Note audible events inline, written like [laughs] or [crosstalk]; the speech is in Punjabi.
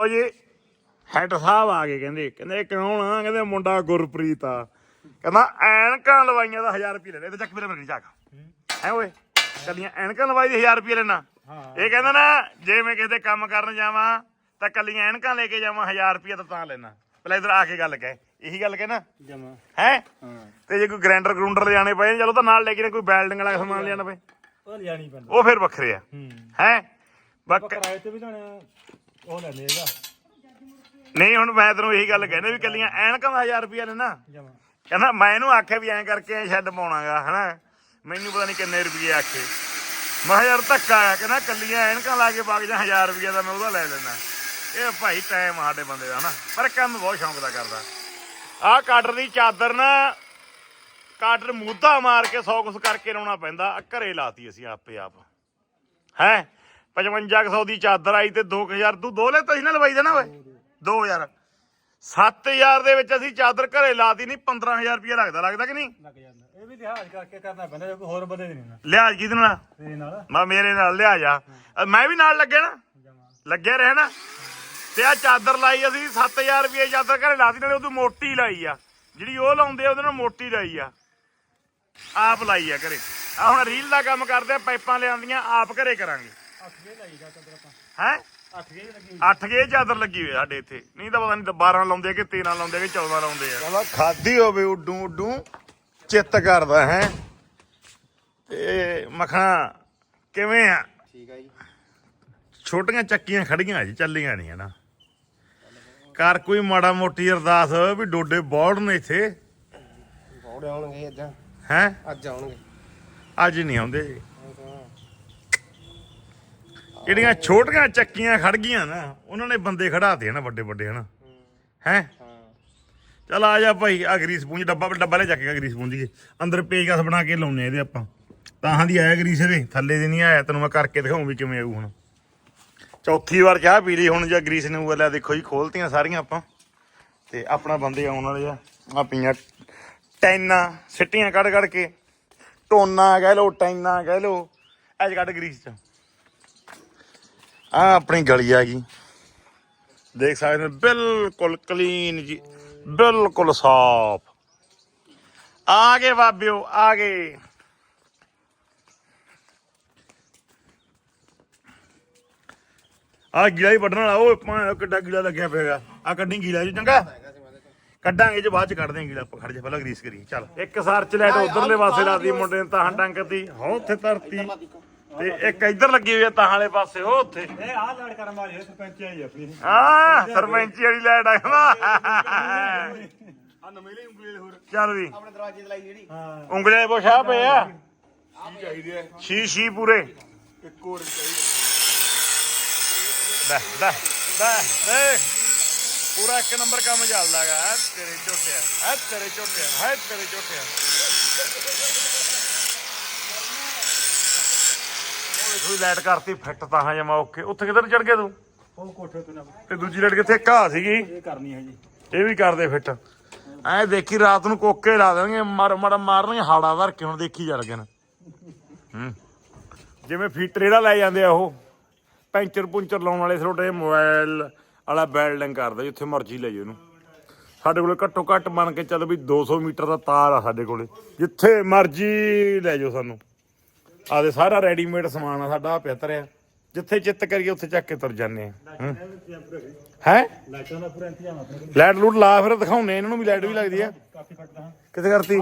ਉਹ ਜੀ ਹੈਡ ਸਾਹਿਬ ਆ ਗਏ ਕਹਿੰਦੇ ਕਹਿੰਦੇ ਕੌਣ ਆ ਕਹਿੰਦੇ ਮੁੰਡਾ ਗੁਰਪ੍ਰੀਤ ਆ। ਕਹਿੰਦਾ ਐਨਕਾਂ ਲਵਾਈਆਂ ਦਾ 1000 ਰੁਪਏ ਲੈ ਲੈ ਤੇ ਚੱਕ ਮੇਰੇ ਮਰਗੀ ਚੱਕ ਹੈ। ਓਏ ਕੱਲੀਆਂ ਐਨਕਾਂ ਲਵਾਈ ਦੇ 1000 ਰੁਪਏ ਲੈਣਾ। ਇਹ ਕਹਿੰਦਾ ਨਾ ਜੇ ਮੈਂ ਕਿਸੇ ਦੇ ਕੰਮ ਕਰਨ ਜਾਵਾਂ ਤਾਂ ਕੱਲੀਆਂ ਐਨਕਾਂ ਲੈ ਕੇ ਜਾਵਾਂ 1000 ਰੁਪਏ ਤਾਂ ਤਾਂ ਲੈਣਾ। ਪਹਿਲਾਂ ਇਧਰ ਆ ਕੇ ਗੱਲ ਕਹਿ ਇਹੀ ਗੱਲ ਕਹਿ ਨਾ। ਜਮਾ। ਹੈ? ਤੇ ਜੇ ਕੋਈ ਗ੍ਰਾਈਂਡਰ ਗਰੂੰਡਰ ਲਿਆਣੇ ਪਏ ਚਲੋ ਤਾਂ ਨਾਲ ਲੈ ਕੇ ਕੋਈ ਵੈਲਡਿੰਗ ਵਾਲਾ ਸਮਾਨ ਲਿਆਣਾ ਪਏ। ਉਹ ਲਿਆਣੀ ਪੈਂਦਾ। ਉਹ ਫਿਰ ਵੱਖਰੇ ਆ। ਹੂੰ। ਹੈ? ਬੱਕ ਕਿਰਾਏ ਤੇ ਵੀ ਜਾਣੇ। ਉਹ ਨਹੀਂ ਹੁਣ ਮੈਂ ਤੈਨੂੰ ਇਹੀ ਗੱਲ ਕਹਿੰਦਾ ਵੀ ਕੱਲੀਆਂ ਐਨਕਾਂ ਦਾ 1000 ਰੁਪਏ ਲੈਣਾ ਜਮਾ। ਕਹਿੰਦਾ ਮੈਂ ਇਹਨੂੰ ਆਖਿਆ ਵੀ ਐਂ ਕਰਕੇ ਐ ਸ਼ੈੱਡ ਪਾਉਣਾਗਾ ਹਨਾ? ਮੈਨੂੰ ਪਤਾ ਨਹੀਂ ਕਿੰਨੇ ਰੁਪਏ ਆਖੇ। ਮੈਂ ਕਿਹਾ ਯਾਰ ਧੱਕਾ ਆ ਕਹਿੰਦਾ ਕੱਲੀਆਂ ਐਨਕਾਂ ਲਾ ਕੇ ਵਗ ਜਾ 1000 ਰੁਪਏ ਦਾ ਮੈਂ ਉਹਦਾ ਲੈ ਲੈਣਾ ਇਹ ਭਾਈ ਟਾਈਮ ਸਾਡੇ ਬੰਦੇ ਦਾ ਹਨਾ ਪਰ ਕੰਮ ਬਹੁਤ ਸ਼ੌਂਕ ਦਾ ਕਰਦਾ। ਆਹ ਕਾਟਰ ਦੀ ਚਾਦਰ ਨਾ ਕਾਟਰ ਮੂਧਾ ਮਾਰ ਕੇ ਸੌ ਕੁਸ ਕਰਕੇ ਲਾਉਣਾ ਪੈਂਦਾ ਘਰੇ ਲਾਤੀ ਅਸੀਂ ਆਪੇ ਆਪ। ਹੈ? 5500 ਦੀ ਚਾਦਰ ਆਈ ਤੇ 2000 ਤੂੰ ਦੋ ਲੈਤਾ ਸੀ ਨਾ ਲਵਾਈ ਦੇਣਾ ਓਏ। 2000 7000 ਦੇ ਵਿੱਚ ਅਸੀਂ ਚਾਦਰ ਘਰੇ ਲਾਤੀ ਨਹੀਂ 15000 ਰੁਪਏ ਲੱਗਦਾ ਲੱਗਦਾ ਕਿ ਨਹੀਂ? ਲੱਗ ਜਾਂਦਾ। ਇਹ ਵੀ ਲਿਹਾਜ਼ ਕਰਕੇ ਕਰਨਾ ਪੈਂਦਾ ਜੇ ਕੋਈ ਹੋਰ ਬੰਦੇ ਨਹੀਂ ਨਾ। ਲਿਆ ਕਿਹਦੇ ਨਾਲ? ਤੇਰੇ ਨਾਲ। ਮੈਂ ਮੇਰੇ ਨਾਲ ਲਿਆ ਜਾ ਅ, ਮੈਂ ਵੀ ਨਾਲ ਲੱਗਿਆ ਨਾ। ਲੱਗਿਆ ਰਹਿ ਨਾ। ਤੇ ਆ ਚਾਦਰ ਲਾਈ ਅਸੀਂ 7000 ਰੁਪਏ ਚਾਦਰ ਘਰੇ ਲਾਤੀ ਨਾਲੇ ਉਹਦੀ ਮੋਟੀ ਲਾਈ ਆ। ਜਿਹੜੀ ਉਹ ਲਾਉਂਦੇ ਆ ਉਹਦੇ ਨਾਲ ਮੋਟੀ ਲਾਈ ਆ। ਆਪ ਲਾਈ ਆ ਘਰੇ। ਆ ਹੁਣ ਰੀਲ ਦਾ ਕੰਮ ਕਰਦੇ ਆ ਪਾਈਪਾਂ ਲਿਆਂਦੀਆਂ ਆਪ ਘਰੇ ਕਰਾਂਗੇ। ਹੈ? ਅੱਠ ਗੇ ਲੱਗੀ 8 ਗੇ ਚਾਦਰ ਲੱਗੀ ਹੋਈ ਆ ਸਾਡੇ ਇੱਥੇ। ਨਹੀਂ ਤਾਂ ਪਤਾ ਨਹੀਂ 12 ਲਾਉਂਦੇ ਕਿ 13 ਲਾਉਂਦੇ ਕਿ 14 ਲਾਉਂਦੇ ਆ। ਕਹਿੰਦਾ ਖਾਦੀ ਹੋਵੇ ਉਡੂ ਉਡੂ ਚਿੱਤ ਕਰਦਾ ਹੈ। ਤੇ ਮਖਣਾ ਕਿਵੇਂ ਆ? ਠੀਕ ਆ ਜੀ। ਛੋਟੀਆਂ ਚੱਕੀਆਂ ਖੜੀਆਂ ਜੀ ਚੱਲੀਆਂ ਨਹੀਂ ਹਨਾ। ਕਰ ਕੋਈ ਮਾੜਾ ਮੋਟੀ ਅਰਦਾਸ ਵੀ ਡੋਡੇ ਬੋੜ ਨੇ ਇੱਥੇ। ਬੌੜੇ ਆਉਣਗੇ ਅੱਜ ਹੈ? ਅੱਜ ਆਉਣਗੇ। ਅੱਜ ਨਹੀਂ ਆਉਂਦੇ। ਜੀ ਜਿਹੜੀਆਂ ਛੋਟੀਆਂ ਚੱਕੀਆਂ ਖੜ ਗਈਆਂ ਨਾ, ਉਹਨਾਂ ਨੇ ਬੰਦੇ ਖੜਾਤੇ ਨਾ ਵੱਡੇ ਵੱਡੇ ਹਨਾ। ਹੈ? ਹਾਂ ਚਲ ਆ ਜਾ ਭਾਈ ਆ ਗਰੀਸ ਪੂੰਜ, ਡੱਬਾ ਡੱਬਾ ਲੈ ਚੱਕ ਕੇ ਗਰੀਸ ਪੂੰਜੀਏ ਅੰਦਰ ਪੇਜਕਸ ਬਣਾ ਕੇ ਲਾਉਨੇ ਇਹਦੇ ਆਪਾਂ। ਤਾਹਾਂ ਦੀ ਆਇਆ ਗਰੀਸ ਇਹਦੇ, ਥੱਲੇ ਦੀ ਨਹੀਂ ਆਇਆ, ਤੈਨੂੰ ਮੈਂ ਕਰਕੇ ਦਿਖਾਉਂ ਵੀ ਕਿਵੇਂ ਆਊ ਹੁਣ। ਚੌਥੀ ਵਾਰ ਚਾਹ ਪੀ ਲਈ, ਹੁਣ ਜਾਂ ਗਰੀਸ ਨੇ ਉਹ ਦੇਖੋ ਜੀ, ਖੋਲਤੀਆਂ ਸਾਰੀਆਂ ਆਪਾਂ। ਤੇ ਆਪਣਾ ਬੰਦੇ ਆਉਣ ਵਾਲੇ ਆ ਆ ਪੀਆਂ ਟੈਨਾ, ਸਿੱਟੀਆਂ ਕੱਢ ਕੱਢ ਕੇ। ਟੋਨਾ ਕਹਿ ਲੋ ਟੈਨਾ ਕਹਿ ਲੋ ਅੱਜ ਕੱਢ ਗਰੀਸ ਚ। ਆ ਆਪਣੀ ਗਲੀ ਆ ਗਈ। ਦੇਖ ਸਕਦੇ ਹੋ ਬਿਲਕੁਲ ਕਲੀਨ ਜੀ ਬਿਲਕੁਲ ਸਾਫ਼। ਆ ਗਏ ਬਾਬਿਓ ਆ ਗਏ। ਆ ਗੀਲਾ ਹੀ ਵੱਢਣ ਵਾਲਾ ਉਹ ਭਾਂ ਕਿੱਡਾ ਗੀਲਾ ਲੱਗਿਆ ਪਿਆਗਾ ਆ ਕੱਢੀ ਗੀਲਾ ਜੀ ਚੰਗਾ? ਕੱਢਾਂਗੇ ਜੇ ਬਾਅਦ ਚ ਕੱਢਦੇ ਆਂ ਗੀਲਾ ਆਪਾਂ ਖੜ ਜਾ ਪਹਿਲਾਂ ਗਰੀਸ ਕਰੀ ਚੱਲ। ਇੱਕ ਸਾਰ ਚ ਲੈਟ ਉਧਰਲੇ ਪਾਸੇ ਲਾਦੀ ਮੁੰਡੇ ਨੇ ਤਾਂ ਡੰਕਤੀ ਹੋ ਉੱਥੇ ਧਰਤੀ। ਤੇ ਇੱਕ ਇੱਧਰ ਲੱਗੀ ਹੋਈ ਆ ਤਾਂ ਵਾਲੇ ਪਾਸੇ ਉਹ ਉੱਥੇ। ਇਹ ਆਹ ਲੜ ਕਰਨ ਵਾਲੀ ਸਰਪੰਚ ਆਈ ਆਪਣੀ। ਆ ਸਰਪੰਚੀ ਵਾਲੀ ਲੈਟ ਆ। [laughs] ਆ ਨਵੇਂ ਲਈ ਉਂਗਲੀ ਹੋਰ। ਚੱਲ ਵੀ। ਆਪਣੇ ਦਰਵਾਜ਼ੇ ਤੇ ਲਾਈ ਜਿਹੜੀ। ਹਾਂ। ਉਂਗਲੇ ਬੋਸ਼ਾ ਪਏ ਆ। ਕੀ ਚਾਹੀਦੀ ਹੈ ਛੀ ਛੀ ਪੂਰੇ। ਇੱਕ ਹੋਰ ਚਾਹੀਦੀ ਲੈ ਲੈ ਲੈ ਦੇਖ ਪੂਰਾ ਇੱਕ ਨੰਬਰ ਕੰਮ ਚੱਲਦਾਗਾ ਹੈ ਤੇਰੇ ਝੋਟਿਆ ਹੈ ਤੇਰੇ ਝੋਟਿਆ ਹੈ ਤੇਰੇ ਝੋਟਿਆ ਉਹ ਥੋੜੀ ਲਾਈਟ ਕਰਤੀ ਫਿੱਟ ਤਾਂ ਹਾਂ ਜਮਾ ਓਕੇ। ਉੱਥੇ ਕਿੱਧਰ ਚੜ ਗਿਆ ਤੂੰ? ਉਹ ਕੋਠੇ ਤੋਂ ਨਾ। ਤੇ ਦੂਜੀ ਲਾਈਟ ਕਿੱਥੇ ਘਾਹ ਸੀਗੀ? ਇਹ ਕਰਨੀ ਹੈ ਜੀ। ਇਹ ਵੀ ਕਰਦੇ ਫਿੱਟ। ਐ ਦੇਖੀ ਰਾਤ ਨੂੰ ਕੋਕੇ ਲਾ ਦੇਣਗੇ ਮਰ ਮਰ ਮਾਰਨਗੇ ਹਾੜਾ ਧਰ ਕੇ ਹੁਣ ਦੇਖੀ ਚੱਲ ਗਏ ਨਾ। ਹੂੰ। ਜਿਵੇਂ ਫੀਟਰ ਜਿਹੜਾ ਲੈ ਜਾਂਦੇ ਆ ਉਹ। ਪੈਂਚਰ ਪੁੰਚਰ ਲਾਉਣ ਵਾਲੇ ਤੁਹਾਡੇ ਮੋਬਾਈਲ ਵਾਲਾ ਬੈਲਡਿੰਗ ਕਰਦਾ ਜਿੱਥੇ ਮਰਜ਼ੀ ਲੈ ਜਾਓ ਇਹਨੂੰ। ਸਾਡੇ ਕੋਲੇ ਘੱਟੋ ਘੱਟ ਮੰਨ ਕੇ ਚੱਲ ਵੀ 200 ਮੀਟਰ ਦਾ ਤਾਰ ਆ ਸਾਡੇ ਕੋਲੇ। ਜਿੱਥੇ ਮਰਜ਼ੀ ਲੈ ਜਾਓ ਸਾਨੂੰ। ਆਦੇ ਸਾਰਾ ਰੈਡੀਮੇਡ ਸਮਾਨ ਆ ਸਾਡਾ ਪਿਆ ਧਰਿਆ ਜਿੱਥੇ ਚਿੱਤ ਕਰੀਏ ਉੱਥੇ ਚੱਕ ਕੇ ਤੁਰ ਜਾਂਦੇ ਆ। ਹੂੰ। ਹੈਂ ਲਾਈਟਾਂ ਦਾ ਪੂਰਾ ਇੰਤਜ਼ਾਮ ਆਪਣੇ ਲਾਈਟ ਲੂਟ ਲਾ ਫਿਰ ਦਿਖਾਉਨੇ ਇਹਨਾਂ ਨੂੰ ਵੀ ਲਾਈਟ ਵੀ ਲੱਗਦੀ ਆ। ਕਾਫੀ ਫਟਦਾ। ਹਾਂ ਕਿੱਥੇ ਕਰਤੀ?